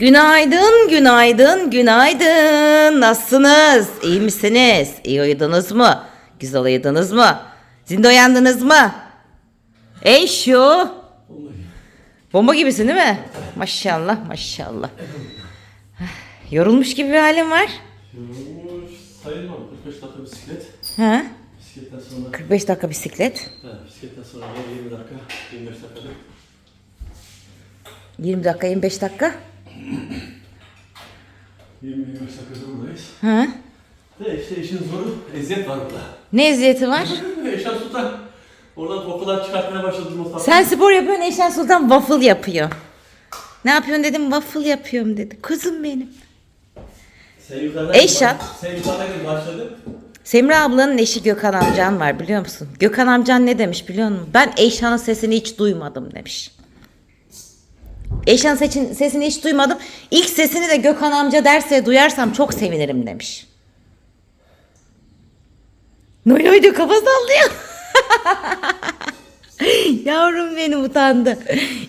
Günaydın, günaydın, günaydın. Nasılsınız? İyi misiniz? İyi uyudunuz mu? Güzel uyudunuz mu? Zinde uyandınız mı? Ey şu. Bomba gibisin değil mi? Maşallah, maşallah. Yorulmuş gibi bir halin var. Yorulmuş sayılmam. 45 dakika bisiklet. Ha? Bisikletten sonra, 45 dakika bisiklet. ha, bisikletten sonra geri 20 dakika, 25 dakikada. 20 dakika, 25 dakika. 20-25 dakikada buradayız. Ha? De işte işin zoru, eziyet var burada. Ne eziyeti var? Eşan Sultan. Oradan kokular çıkartmaya başladı Mustafa. Sen spor yapıyorsun, Eşen Sultan waffle yapıyor. Ne yapıyorsun dedim, waffle yapıyorum dedi. Kızım benim. Sen yukarıdan Eşan. Sen yukarıdan başladın. Semra ablanın eşi Gökhan amcan var biliyor musun? Gökhan amcan ne demiş biliyor musun? Ben Eyşan'ın sesini hiç duymadım demiş. Eyşan'ın seçin- sesini hiç duymadım. İlk sesini de Gökhan amca derse duyarsam çok sevinirim demiş. Noy noy diyor kafa sallıyor. Yavrum benim utandı.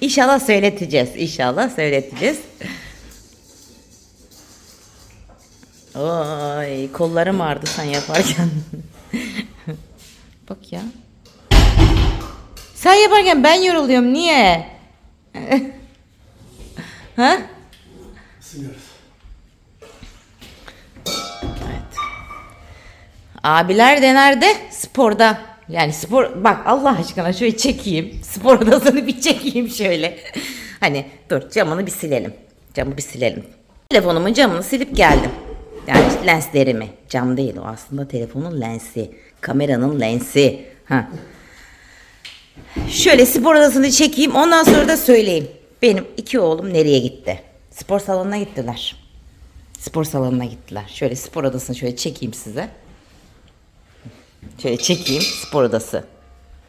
İnşallah söyleteceğiz. İnşallah söyleteceğiz. Ay kollarım ağrıdı sen yaparken. Bak ya. Sen yaparken ben yoruluyorum. Niye? ha? Isınıyoruz. Evet. Abiler de nerede? Sporda. Yani spor bak Allah aşkına şöyle çekeyim. Spor odasını bir çekeyim şöyle. Hani dur camını bir silelim. Camı bir silelim. Telefonumun camını silip geldim. Yani lenslerimi. Cam değil o aslında telefonun lensi. Kameranın lensi. Ha. Şöyle spor odasını çekeyim ondan sonra da söyleyeyim. Benim iki oğlum nereye gitti? Spor salonuna gittiler. Spor salonuna gittiler. Şöyle spor odasını şöyle çekeyim size. Şöyle çekeyim spor odası.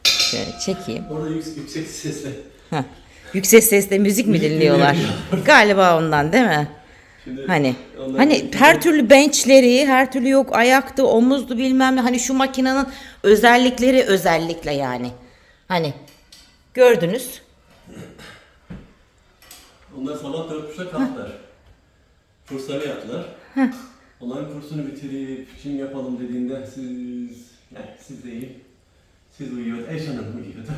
Şöyle çekeyim. Orada yüksek, yüksek sesle. Heh. Yüksek sesle müzik mi dinliyorlar? Galiba ondan değil mi? Şimdi Hani hani her türlü benchleri, her türlü yok ayaktı, omuzdu bilmem ne. Hani şu makinenin özellikleri özellikle yani. Hani gördünüz. Onlar sabah dörtmüşte kalktılar. Kurslarını yaptılar. Onların kursunu bitirip şimdi yapalım dediğinde siz, yani siz değil, siz uyuyor, Eşan Hanım uyuyordu.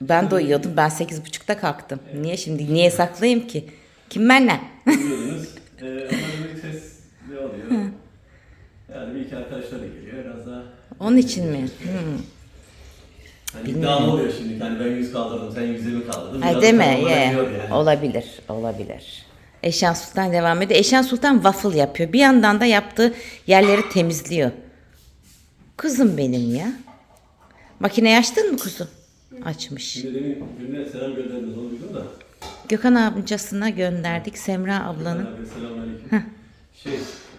Ben de uyuyordum. Ben sekiz buçukta kalktım. Niye şimdi? Niye saklayayım ki? Kim benle? Uyuyordunuz. ee, onların ses ne oluyor? Yani bir iki arkadaşlar da geliyor biraz daha. Onun için mi? Hmm. Hani iddialı oluyor şimdi. Yani ben 100 kaldırdım, sen 120 kaldırdın. Ay Biraz deme. ye. yani. Olabilir. Olabilir. Eşen Sultan devam ediyor. Eşen Sultan waffle yapıyor. Bir yandan da yaptığı yerleri temizliyor. Kızım benim ya. Makineyi açtın mı kuzum? Açmış. Şimdi demin birine selam gönderdiniz, onu duydum da. Gökhan amcasına gönderdik. Semra ablanın. Abi, Selamünaleyküm. Şey,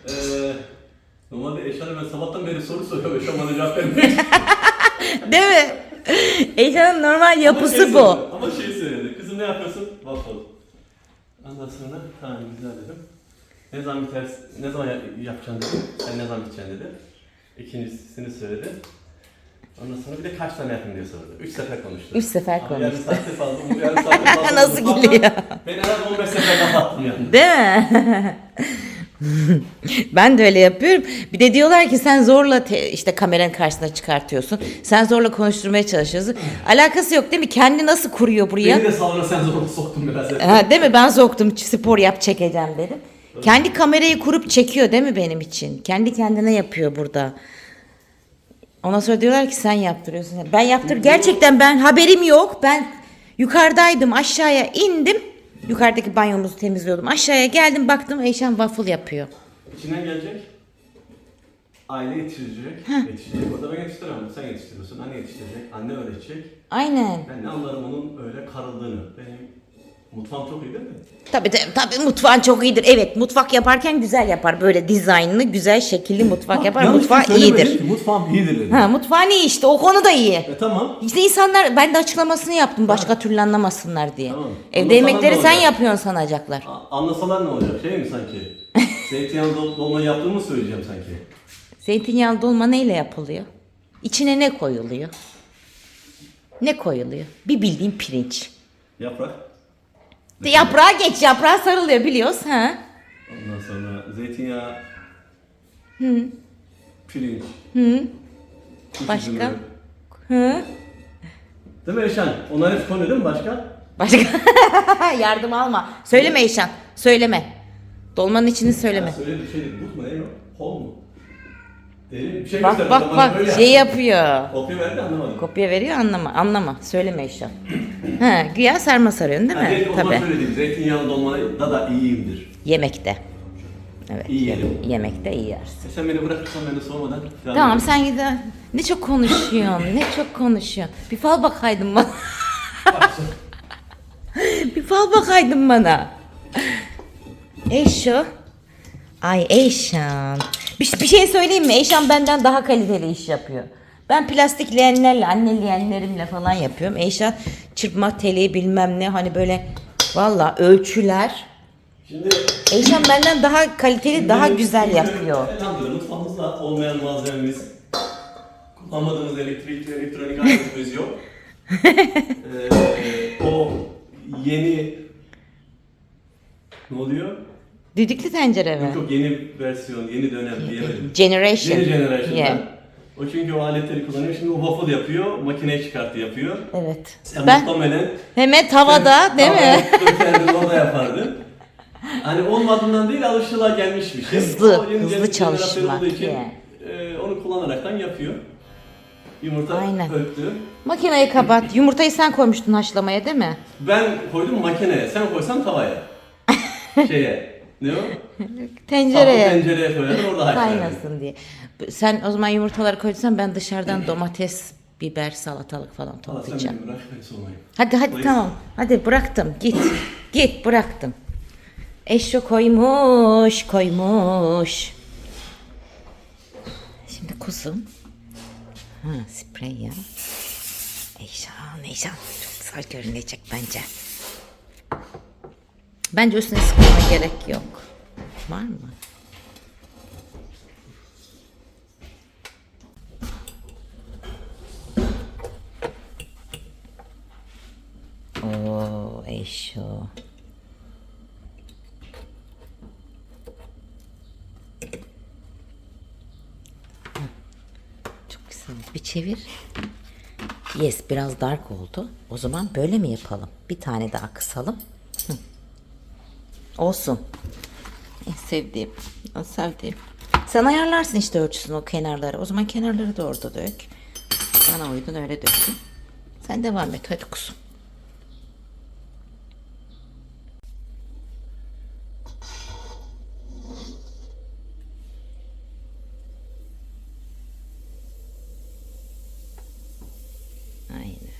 eee normalde Eşan'a ben sabahtan beri soru soruyorum, Eşan bana cevap vermiyor. Değil mi? Eşan'ın normal Ama şey yapısı bu. söyledi, Ama şey söyledi, kızım ne yapıyorsun? Waffle. Ondan sonra, tamam güzel dedim. Ne zaman biter, ne zaman yap- yapacaksın dedim. Sen ne zaman biteceksin dedi. İkincisini söyledi. Ondan sonra bir de kaç tane yapayım diye sordu. Üç sefer konuştu. Üç sefer Ama konuştu. Yarım saatte fazla, yarım saatte fazla. Nasıl gülüyor? Ben en az 15 sefer daha attım yani. Değil mi? ben de öyle yapıyorum. Bir de diyorlar ki sen zorla te- işte kameranın karşısına çıkartıyorsun. Sen zorla konuşturmaya çalışıyorsun. Alakası yok değil mi? Kendi nasıl kuruyor buraya? Beni de salona sen zorla soktun biraz. Ha, değil mi? Ben soktum spor yap çekeceğim dedim. Kendi kamerayı kurup çekiyor değil mi benim için? Kendi kendine yapıyor burada. Ondan sonra diyorlar ki sen yaptırıyorsun. Ben yaptır. Gerçekten ben haberim yok. Ben yukarıdaydım aşağıya indim. Yukarıdaki banyomuzu temizliyordum. Aşağıya geldim baktım Eyşan waffle yapıyor. İçinden gelecek. Aile yetiştirecek. Yetiştirecek. Orada ben yetiştiremem. Sen yetiştiriyorsun. Anne yetiştirecek. Anne öğretecek. Aynen. Ben ne anlarım onun öyle karıldığını. Benim mutfağım çok iyi değil mi? Tabii tabii, tabii mutfağın çok iyidir. Evet mutfak yaparken güzel yapar. Böyle dizaynlı güzel şekilli mutfak yapar. Mutfağı iyidir. Mutfağım iyidir dedim. Ha mutfağın iyi işte o konuda iyi. E tamam. İşte insanlar ben de açıklamasını yaptım başka türlü anlamasınlar diye. Tamam. Evde Anlasalar yemekleri ne sen olacak? yapıyorsun sanacaklar. A- Anlasalar ne olacak? Şey mi sanki? Zeytinyağlı dol- dolma yaptığımı söyleyeceğim sanki. Zeytinyağlı dolma neyle yapılıyor? İçine ne koyuluyor? Ne koyuluyor? Bir bildiğin pirinç. Yaprak. De Yaprağa geç yaprağa sarılıyor biliyoruz ha. Ondan sonra zeytinyağı. Pirinç. kuş Başka? üzümü. Hı? Değil mi Eşan? Onlar hep konuyor değil mi başka? Başka yardım alma. Söyleme Eyşan. Söyleme. Dolmanın içini söyleme. Söyle bir şey değil. But mu ne? Kol mu? Şey Bak göster, bak bak böyle şey yap. yapıyor. Kopya verdi anlamadım. Kopya veriyor anlama. Anlama. Söyleme Eyşan. Ha, güya sarma sarıyorsun değil mi? zaman Tabii. söylediğim zeytinyağlı dolmada da iyiyimdir. Yemekte. Evet. İyi yem- yerim. yemekte iyi yersin. E sen beni bırakırsan ben de sormadan devam Tamam sen gide. Ne çok konuşuyorsun. ne çok konuşuyorsun. Bir fal bakaydın bana. bir fal bakaydın bana. Eşo. Ay Eyşan. Bir, bir şey söyleyeyim mi? Eyşan benden daha kaliteli iş yapıyor. Ben plastik leğenlerle, anne leğenlerimle falan yapıyorum. Eyşan çırpma teli bilmem ne hani böyle valla ölçüler. Şimdi Eyşan benden daha kaliteli, daha Şimdi- güzel şimdi yapıyor. Elhamdülillah mutfağımızda olmayan malzememiz, kullanmadığımız elektrik elektronik aletimiz yok. Ee, o yeni ne oluyor? Düdüklü tencere mi? Yok yok yeni versiyon, yeni dönem diyemedim. Generation. Yeni generation'dan. Yeah. O çünkü o aletleri kullanıyor. Şimdi o waffle yapıyor, makineye çıkarttı yapıyor. Evet. Sen Ben muhtemelen hemen tavada değil mi? Tavada kendin orada yapardın. Hani olmadığından değil alışıla gelmiş bir şey. Hızlı, O yeni hızlı çalışmak, için, yani. e, onu kullanaraktan yapıyor. Yumurta Aynen. öptü. Makineyi kapat. Yumurtayı sen koymuştun haşlamaya değil mi? Ben koydum makineye, sen koysan tavaya. Şeye, ne o? Tencereye. tencereye koyardın orada haşlardın. Kaynasın diye. Sen o zaman yumurtaları koyduysan ben dışarıdan domates, biber, salatalık falan Allah sen toplayacağım. beni bırak ben. Hadi hadi Please. tamam. Hadi bıraktım. Git. Git bıraktım. Eşo koymuş, koymuş. Şimdi kuzum. Ha, sprey ya. Eyşan, eyşan. Çok güzel görünecek bence. Bence üstüne sıkmama gerek yok. Var mı? Oo, Eşo. Çok güzel. Bir çevir. Yes, biraz dark oldu. O zaman böyle mi yapalım? Bir tane daha kısalım. Olsun. En sevdiğim. En sevdiğim. Sen ayarlarsın işte ölçüsünü o kenarları. O zaman kenarları da orada dök. Bana uydun öyle döktüm. Sen devam et hadi kuzum. Aynen.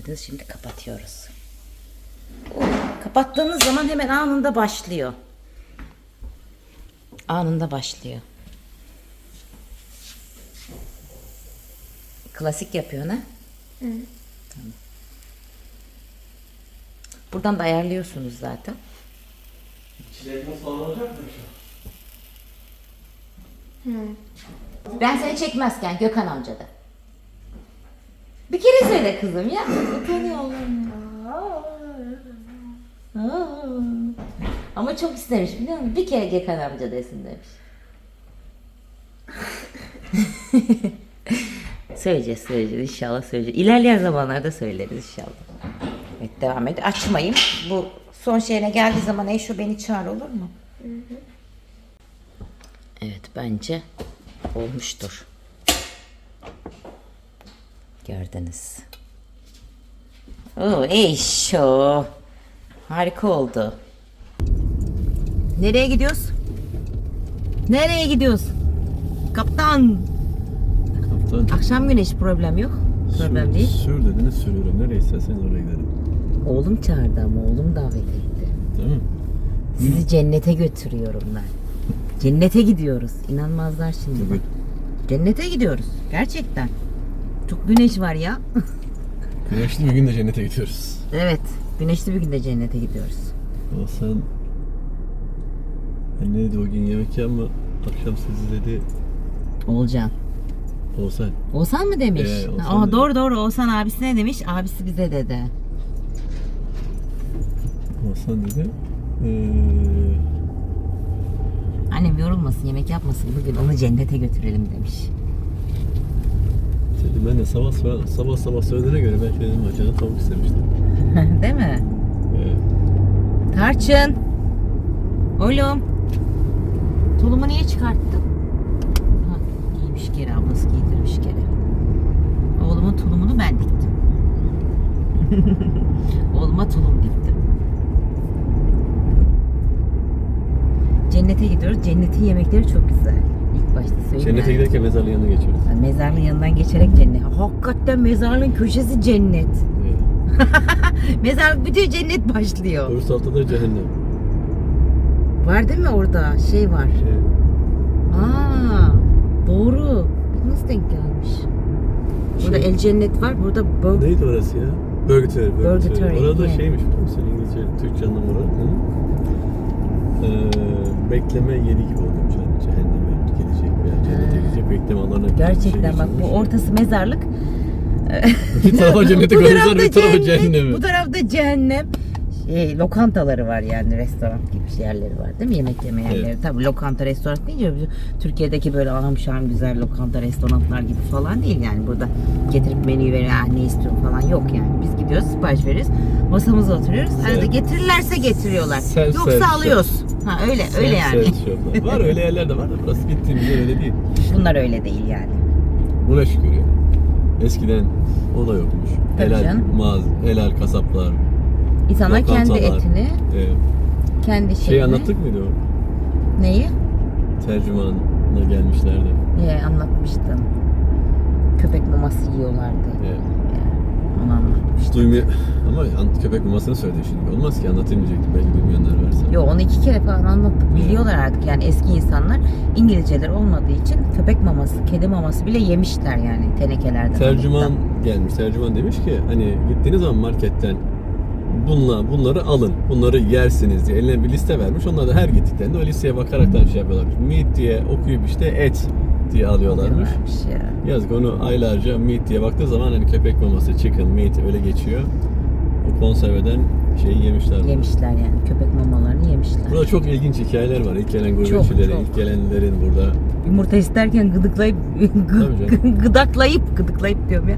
Gördünüz şimdi kapatıyoruz. Kapattığınız zaman hemen anında başlıyor. Anında başlıyor. Klasik yapıyor ne? Tamam. Buradan da ayarlıyorsunuz zaten. Çilek nasıl olacak mı? Ben seni çekmezken Gökhan amca da. Bir kere söyle kızım ya. Utanıyorum. Aa. Ama çok istemiş biliyor musun? Bir kere Gökhan amca desin demiş. söyleyeceğiz söyleyeceğiz inşallah söyleyeceğiz. İlerleyen zamanlarda söyleriz inşallah. Evet devam et. Açmayayım. Bu son şeyine geldiği zaman Eşo beni çağır olur mu? Evet bence olmuştur. Gördünüz. Oo Eşo. Harika oldu. Nereye gidiyoruz? Nereye gidiyoruz? Kaptan. Kaptan. Akşam güneşi problem yok. Problem değil. Sür dediniz sürüyorum. Nereye isterseniz oraya gidelim. Oğlum çağırdı ama oğlum davet etti. Değil mi? Sizi cennete götürüyorum ben. Cennete gidiyoruz. İnanmazlar şimdi. Tabii. Cennete gidiyoruz. Gerçekten. Çok güneş var ya. Güneşli bir gün de cennete gidiyoruz. evet. Güneşli bir günde cennete gidiyoruz. Ama sen Hani neydi o gün yemek yapma akşam sizi dedi Olcan. Oğuzhan. Oğuzhan mı demiş? Ee, Oğuzhan Aa, dedi. doğru doğru Oğuzhan abisine demiş. Abisi bize dedi. Oğuzhan dedi. Ee, Annem yorulmasın yemek yapmasın bugün onu cennete götürelim demiş. Dedi ben de sabah sabah sabah, sabah söylediğine göre belki dedim acaba tavuk istemiştim. Değil mi? Ee, Tarçın. Oğlum. Tulumu niye çıkarttın? Ha, giymiş geri ablası giydirmiş geri. Oğlumun tulumunu ben diktim. Oğluma tulum diktim. Cennete gidiyoruz. Cennetin yemekleri çok güzel. İlk başta söyleyeyim. cennete yani. giderken mezarlığın yanına geçiyoruz. Mezarlığın yanından geçerek cennet. Hakikaten mezarlığın köşesi cennet. Ee, Mezarlık bütün cennet başlıyor. öbür tarafta da cehennem. Var değil mi orada? Şey var. Şey, Aa, doğru. Nasıl denk gelmiş? Burada Şey- El Cennet var. Burada Bur- Neydi orası ya? Burgatory. Burgatory, Orada evet. şeymiş biliyor musun? İngilizce, Türkçe anlamı. Hı? Ee, bekleme yeri gibi oluyormuş. Yani cehenneme gelecek bekleme alanına Gerçekten şey bak bu ortası mezarlık. Bir tarafa cennete bu koymuşlar bir tarafa cehennemi. bu tarafta cehennem. Şey, lokantaları var yani restoran gibi yerleri var değil mi? Yemek yeme yerleri. Evet. Tabii lokanta restoran deyince Türkiye'deki böyle ahım şahım güzel lokanta restoranlar gibi falan değil yani burada getirip menüyü veriyor "Ah, ne istiyorsun falan yok yani. Biz gidiyoruz sipariş veriyoruz. Masamıza oturuyoruz. Arada Evet. getirirlerse getiriyorlar. Self Yoksa service alıyoruz. Ha öyle öyle yani. Var öyle yerler de var da burası gittiğimiz yer öyle değil. Bunlar öyle değil yani. Buna şükür yani. Eskiden o da yokmuş. Tabii helal canım. mağaz, helal kasaplar. İnsanlar kendi etini, Ee, kendi şeyini. şey anlattık mıydı o? Neyi? Tercümanla gelmişlerdi. Ee, anlatmıştım. Köpek maması yiyorlardı. Yani onu anlatmıştım. Duymuyor ama köpek mamasını söyledi şimdi. Olmaz ki anlatayım diyecektim belki duymayanlar varsa. Yo onu iki kere falan anlattık. Biliyorlar artık yani eski insanlar İngilizceleri olmadığı için köpek maması, kedi maması bile yemişler yani tenekelerden. Tercüman alıp gelmiş. Tercüman demiş ki hani gittiğiniz zaman marketten bunla bunları alın. Bunları yersiniz diye eline bir liste vermiş. Onlar da her gittiklerinde o listeye bakaraktan şey yapıyorlarmış. Meat diye okuyup işte et diye alıyorlarmış. Ya. Yazık onu aylarca meat diye baktığı zaman hani köpek maması, chicken, meat öyle geçiyor. O konserveden şeyi yemişler. Yemişler yani köpek mamalarını yemişler. Burada çok ilginç hikayeler var. İlk gelen gurbetçilerin, çok. ilk gelenlerin burada. Yumurta isterken gıdıklayıp gıdaklayıp gıdıklayıp diyorum ya.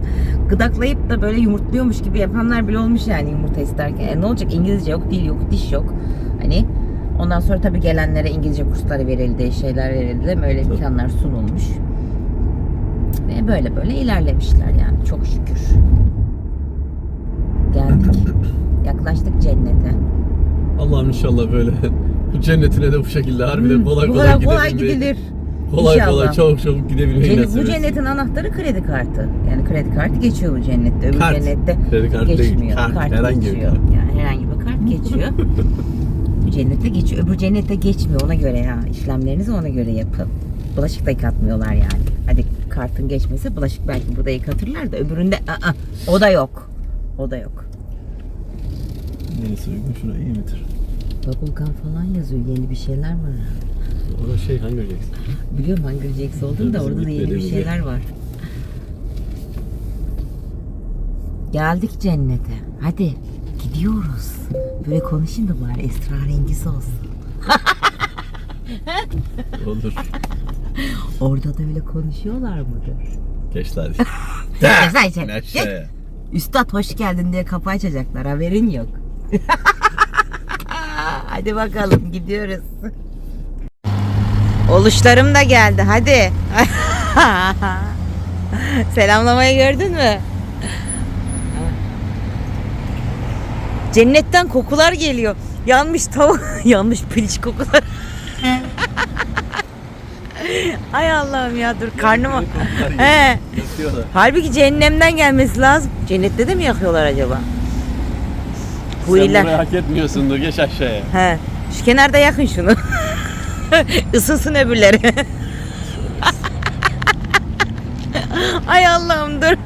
Gıdaklayıp da böyle yumurtluyormuş gibi yapanlar bile olmuş yani yumurta isterken. E ne olacak İngilizce yok, dil yok, diş yok. Hani ondan sonra tabii gelenlere İngilizce kursları verildi, şeyler verildi. değil mi? Öyle Tabii. imkanlar sunulmuş. Ve böyle böyle ilerlemişler yani çok şükür. Geldik. Yaklaştık cennete. Allah'ım inşallah böyle bu cennetine de bu şekilde harbiden Hmm, kolay kolay, kolay gidebilmeyi- gidilir. Kolay İnşallah. kolay çabuk çabuk gidebilmeyi Cennet, nasip bu cennetin anahtarı kredi kartı. Yani kredi kartı geçiyor bu cennette. Öbür Kart. cennette Kredi kartı değil, geçmiyor. kart. Kart Herhangi bir geçiyor. kart. Yani herhangi bir kart geçiyor. bu cennette geçiyor. Öbür cennette geçmiyor. Ona göre ya. işlemlerinizi ona göre yapın. Bulaşık da yıkatmıyorlar yani. Hadi kartın geçmesi bulaşık belki burada yıkatırlar da öbüründe aa, o da yok. O da yok. Neyse uygun şuna iyi midir? Bubblegum falan yazıyor. Yeni bir şeyler var. Orada şey hangi göreceksin? Biliyorum Hunger Jacks olduğunu da orada da yeni bir şeyler var. Geldik cennete. Hadi gidiyoruz. Böyle konuşayım da bari esrarengiz olsun. Olur. Orada da öyle konuşuyorlar mıdır? Hadi. Geçsene içeri. Geç. şey? Üstad hoş geldin diye kapı açacaklar haberin yok. hadi bakalım gidiyoruz. Oluşlarım da geldi hadi. Selamlamayı gördün mü? Cennetten kokular geliyor. Yanmış tavuk, yanmış piliç kokular. Ay Allah'ım ya dur karnıma. He. Halbuki cehennemden gelmesi lazım. Cennette de mi yakıyorlar acaba? Sen Huriler. burayı hak etmiyorsundur geç aşağıya. He. Şu kenarda yakın şunu. Isınsın öbürleri. Ay Allah'ım dur.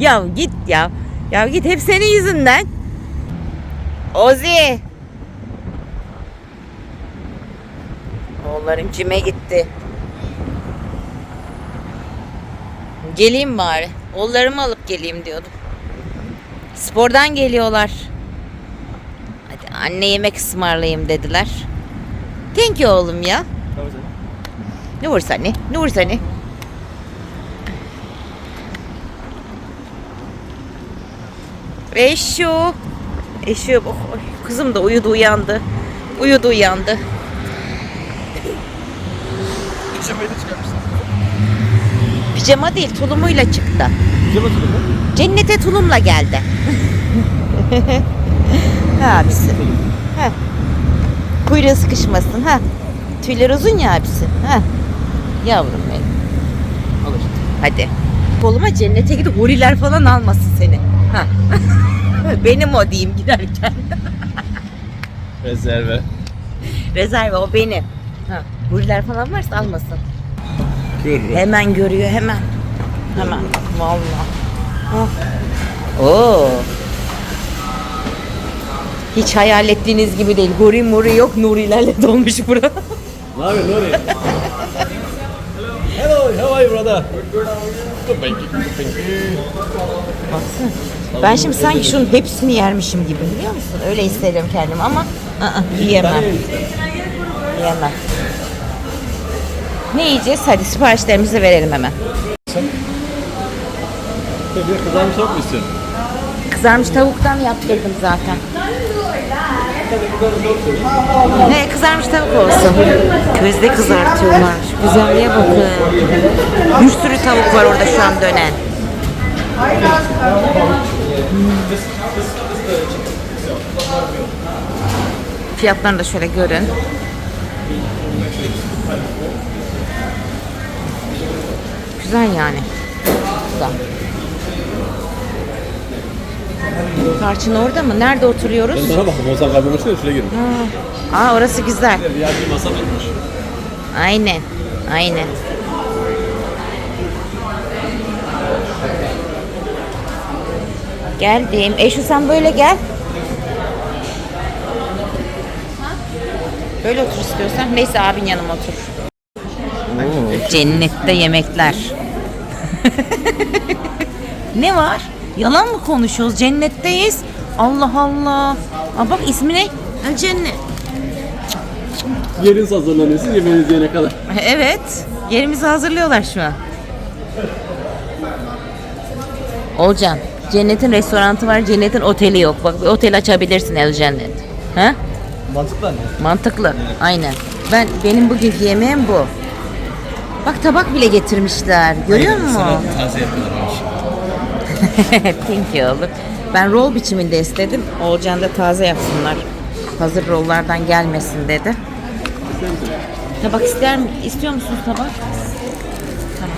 ya git ya. Ya git hep senin yüzünden. Ozi. Onların cime gitti. Geleyim bari. Oğullarımı alıp geleyim diyordum. Spordan geliyorlar. Hadi anne yemek ısmarlayayım dediler. Thank you oğlum ya. Ne vursa ne? Ne vursa ne? Eşo. Eşo. Oh, oy, Kızım da uyudu uyandı. Uyudu uyandı. Pijamayı da çıkarmışsın. Pijama değil tulumuyla çıktı. Pijama tutuyor mu? Cennete tulumla geldi. ha abisi. Ha. Kuyruğu sıkışmasın ha. Tüyler uzun ya abisi. Ha. Yavrum benim. Al işte. Hadi. Koluma cennete gidip huriler falan almasın seni. Ha. benim o diyeyim giderken. Rezerve. Rezerve o benim. Ha. Huriler falan varsa almasın. Görürüm. Hemen görüyor hemen. Hemen. Vallahi. Ha. Oo. Hiç hayal ettiğiniz gibi değil. Huri muri yok. Nurilerle dolmuş bura. Ne yapıyorsun Nuri? Hello, how are you brother? Good, thank you. Thank you. Baksana. Ben şimdi sanki şunun hepsini yermişim gibi biliyor musun? Öyle hissediyorum kendimi ama ı-ı, yiyemem. Yiyemem. Ne yiyeceğiz? Hadi siparişlerimizi verelim hemen. Bir kızarmış tavuk mu istiyorsun? Kızarmış tavuktan yaptırdım zaten. Ne kızarmış tavuk olsun. Közde kızartıyorlar. Şu güzelliğe bakın. Bir sürü tavuk var orada şu an dönen. Fiyatlarını da şöyle görün. Güzel yani. Güzel. Tarçın orada mı? Nerede oturuyoruz? Ben sana bakayım. Olsan kalbim açıyor şuraya girin. Aa orası güzel. Bir yer bir masa tutmuş. Aynen. Aynen. Geldim. Eşu sen böyle gel. Böyle otur istiyorsan. Neyse abin yanıma otur. Cennette yemekler. ne var? Yalan mı konuşuyoruz? Cennetteyiz. Allah Allah. Aa, bak ismi ne? Ha, Cennet. Yeriniz hazırlanıyor. Siz yemeğinizi yiyene kadar. Evet. Yerimizi hazırlıyorlar şu an. Olcan, cennetin restoranı var, cennetin oteli yok. Bak bir otel açabilirsin El Cennet. Ha? Mantıklı anne. Mantıklı. Aynen. Ben benim bugünkü yemeğim bu. Bak tabak bile getirmişler. Görüyor musun? Taze yapıyorlar. Thank you oğlum. Ben rol biçiminde istedim. Olcan da taze yapsınlar. Hazır rollardan gelmesin dedi. Tabak ister mi? İstiyor musunuz tabak? Tamam.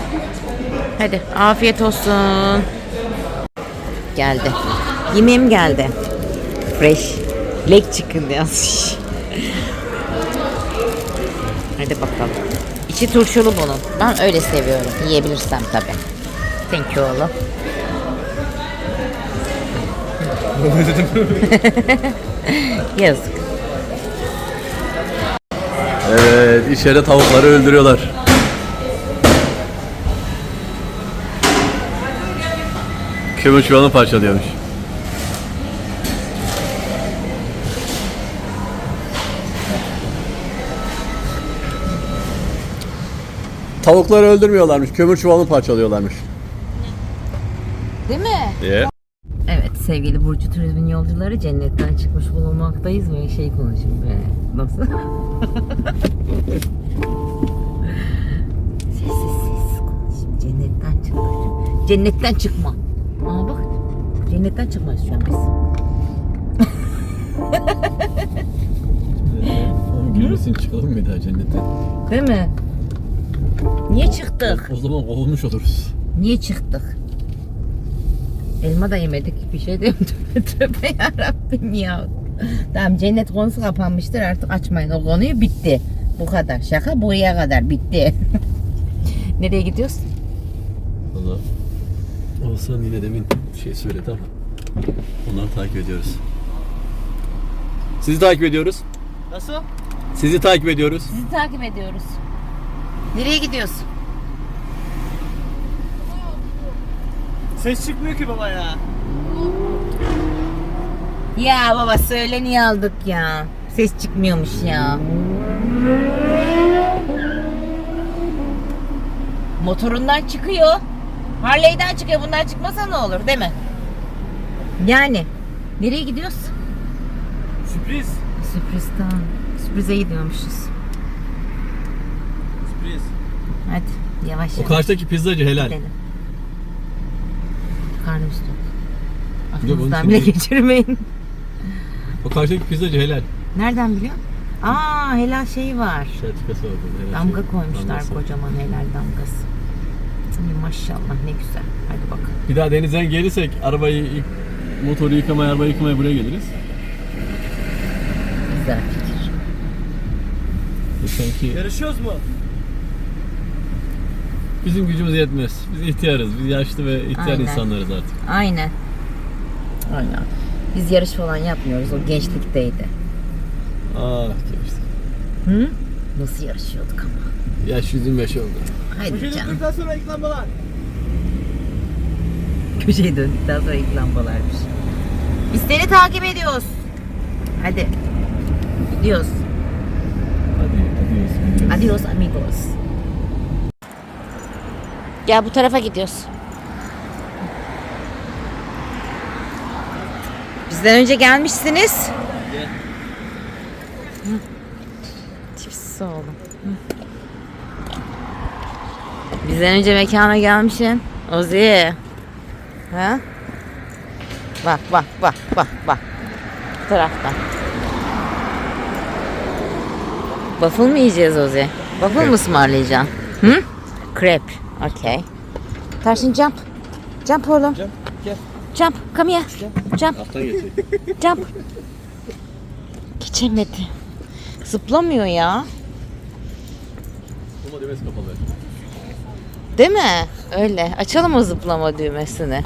Hadi afiyet olsun. Geldi. Yemeğim geldi. Fresh. Leg chicken yazmış. Hadi bakalım. İçi turşulu bunun. Ben öyle seviyorum. Yiyebilirsem tabii. Thank you oğlum. Yazık. Evet, içeride tavukları öldürüyorlar. Kömür çuvalını parçalıyormuş. Tavukları öldürmüyorlarmış, kömür çuvalını parçalıyorlarmış. Değil mi? Yeah. Evet sevgili Burcu Turizm'in yolcuları cennetten çıkmış bulunmaktayız ve şey konuşayım be. Nasıl? sessiz sessiz konuşayım. Cennetten çıkmış. Cennetten çıkma. Cennetten çıkmayız şu an biz. Gülmesin çıkalım mı bir daha cennetten? Değil mi? Niye çıktık? O zaman kovulmuş oluruz. Niye çıktık? Elma da yemedik. Bir şey de tövbe tövbe yarabbim ya. Tamam cennet konusu kapanmıştır artık açmayın o konuyu bitti. Bu kadar. Şaka buraya kadar bitti. Nereye gidiyoruz? Valla Oğuzhan yine demin şey söyledi ama onları takip ediyoruz. Sizi takip ediyoruz. Nasıl? Sizi takip ediyoruz. Sizi takip ediyoruz. Nereye gidiyorsun? Ses çıkmıyor ki baba ya. Ya baba söyle niye aldık ya? Ses çıkmıyormuş ya. Motorundan çıkıyor. Harley'den çıkıyor. Bundan çıkmasa ne olur değil mi? Yani. Nereye gidiyoruz? Sürpriz. Sürpriz tamam. Sürprize gidiyormuşuz. Sürpriz. Hadi yavaş O yavaş karşıdaki pizzacı helal. gidelim. Karnımız tok. Yok, onun Aklınızdan bile değil. geçirmeyin. O karşıdaki pizzacı helal. Nereden biliyorsun? Aa helal şeyi var. Sertifikası var helal Damga şey. koymuşlar Damgası. kocaman helal damgası. İyi, maşallah ne güzel. Hadi bakalım. Bir daha denizden gelirsek arabayı motoru yıkamaya, arabayı yıkamaya buraya geliriz. Güzel fikir. Sanki Yarışıyoruz mu? bizim gücümüz yetmez. Biz ihtiyarız. Biz yaşlı ve ihtiyar Aynen. insanlarız artık. Aynen. Aynen. Biz yarış falan yapmıyoruz. O gençlikteydi. Ah geçti. Hı? Nasıl yarışıyorduk ama. Yaş 125 oldu. Haydi Köşeye canım. döndükten sonra ilk lambalar. Köşeye döndükten sonra ilk lambalarmış. Biz seni takip ediyoruz. Hadi. Gidiyoruz. Hadi hadi. Adios amigos. Gel bu tarafa gidiyoruz. Bizden önce gelmişsiniz. Gel. Tipsiz oğlum. Hı. Bizden önce mekana gelmişsin. Ozi. Ha? Bak bak bak bak bak. Bu taraftan. Waffle mı yiyeceğiz Ozi? Waffle mı ısmarlayacaksın? Hı? Crepe. Okay. Tarşın jump. Jump oğlum. Gel. Gel. Jump. Come here. Jump. Jump. Geçemedi. Zıplamıyor ya. Ama demesi kapalı. Değil mi? Öyle. Açalım o zıplama düğmesini.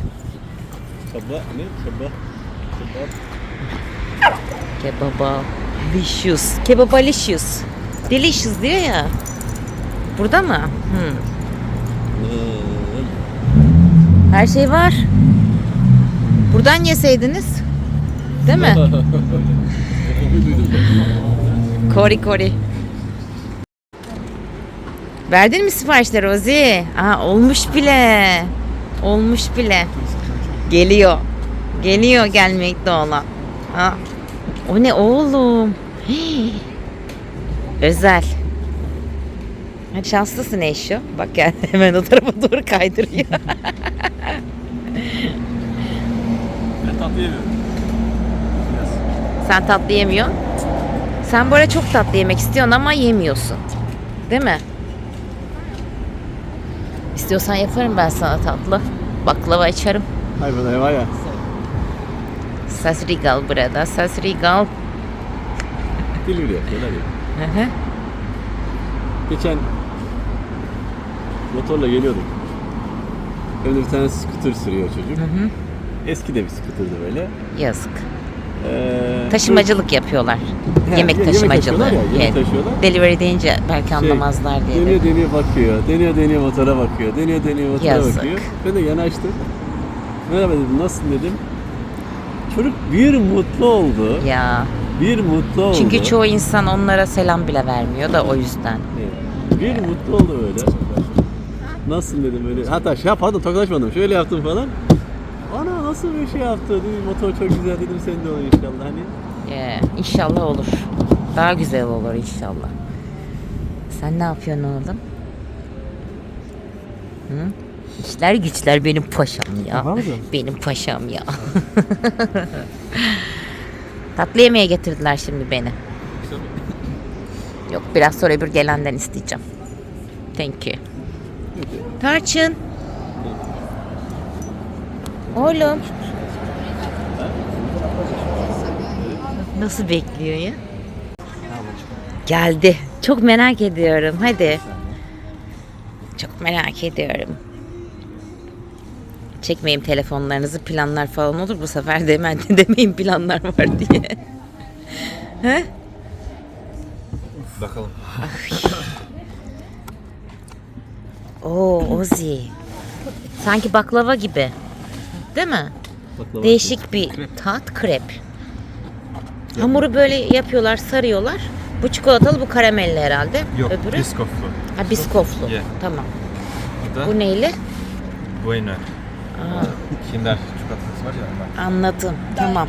Kaba ne? Kaba. Kebaba. Licious. Kebaba licious. Delicious diyor ya. Burada mı? Hmm. Her şey var. Buradan yeseydiniz. Değil mi? Kori kori. Verdin mi siparişleri Ozi? Aa, olmuş bile. Olmuş bile. Geliyor. Geliyor gelmekte olan. Ha. O ne oğlum? Hii. Özel. Hadi şanslısın Eşo. Bak gel hemen o tarafa doğru kaydırıyor. Ben tatlı yemiyorum. Biraz. Sen tatlı yemiyorsun. Sen böyle çok tatlı yemek istiyorsun ama yemiyorsun. Değil mi? İstiyorsan yaparım ben sana tatlı. Baklava açarım. Hayvan hayvan ya. Sasrigal burada. Sasrigal. Dil biliyor. Neler ya. Hı hı. Geçen motorla geliyordum. Önümde bir tane scooter sürüyor çocuk. Hı hı. Eski de bir scooter'dı böyle. Yazık. Ee, Taşımacılık yapıyorlar. He, yemek ye- yemek taşımacılığı. yapıyorlar ya, yemek taşıyorlar. Delivery deyince belki şey, anlamazlar diye. Deniyor dedim. deniyor bakıyor. Deniyor deniyor motora bakıyor. Deniyor deniyor motora Yazık. bakıyor. Ben de yanaştım. Merhaba dedim. Nasılsın dedim. Çocuk bir mutlu oldu. Ya. Bir mutlu oldu. Çünkü çoğu insan onlara selam bile vermiyor da o yüzden. Evet. Bir mutlu oldu böyle. Nasılsın dedim böyle. Hatta şey pardon tokalaşmadım. Şöyle yaptım falan. Nasıl bir şey yaptı dedim. Motor çok güzel dedim. Sen de ol inşallah hani. Ee, inşallah olur. Daha güzel olur inşallah. Sen ne yapıyorsun oğlum? Hı? İşler güçler benim paşam ya. Benim paşam ya. Tatlı yemeğe getirdiler şimdi beni. Yok biraz sonra bir gelenden isteyeceğim. Thank you. Tarçın. Oğlum. Nasıl bekliyor ya? Geldi. Çok merak ediyorum. Hadi. Çok merak ediyorum. Çekmeyin telefonlarınızı planlar falan olur bu sefer demen demeyin planlar var diye. He? Bakalım. Oo Ozi. Sanki baklava gibi. Değil mi? Baklava. Değişik bir tat krep. Hamuru böyle yapıyorlar, sarıyorlar. Bu çikolatalı, bu karamelli herhalde. Yok, Öbürü? biskoflu. Ha biskoflu. Yeah. Tamam. Bu da Bu neyli? bueno. Aa, Kinder çikolatası var ya ondan. anladım. Tamam.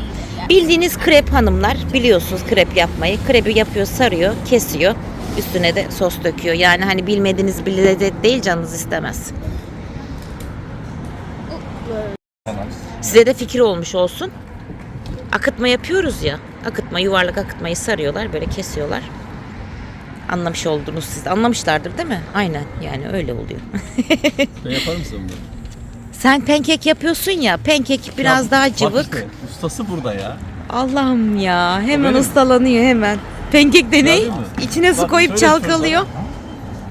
Bildiğiniz krep hanımlar biliyorsunuz krep yapmayı. Krepi yapıyor, sarıyor, kesiyor. Üstüne de sos döküyor. Yani hani bilmediğiniz bir lezzet değil canınız istemez. Size de fikir olmuş olsun. Akıtma yapıyoruz ya. Akıtma, yuvarlak akıtmayı sarıyorlar, böyle kesiyorlar. Anlamış oldunuz siz. Anlamışlardır değil mi? Aynen yani öyle oluyor. Sen yapar mısın bunu? Sen pankek yapıyorsun ya. Pankek biraz Ya, daha cıvık. işte, ustası burada ya. Allah'ım ya. Hemen ustalanıyor hemen. Pankek de ne? Gördün mü? İçine su Bak, koyup söyle çalkalıyor.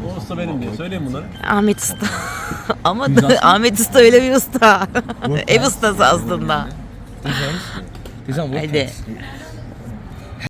O usta benim diye. Söyleyeyim bunları. Ahmet Usta. Ama da, Ahmet Usta öyle bir usta. Ev ustası aslında. Hadi.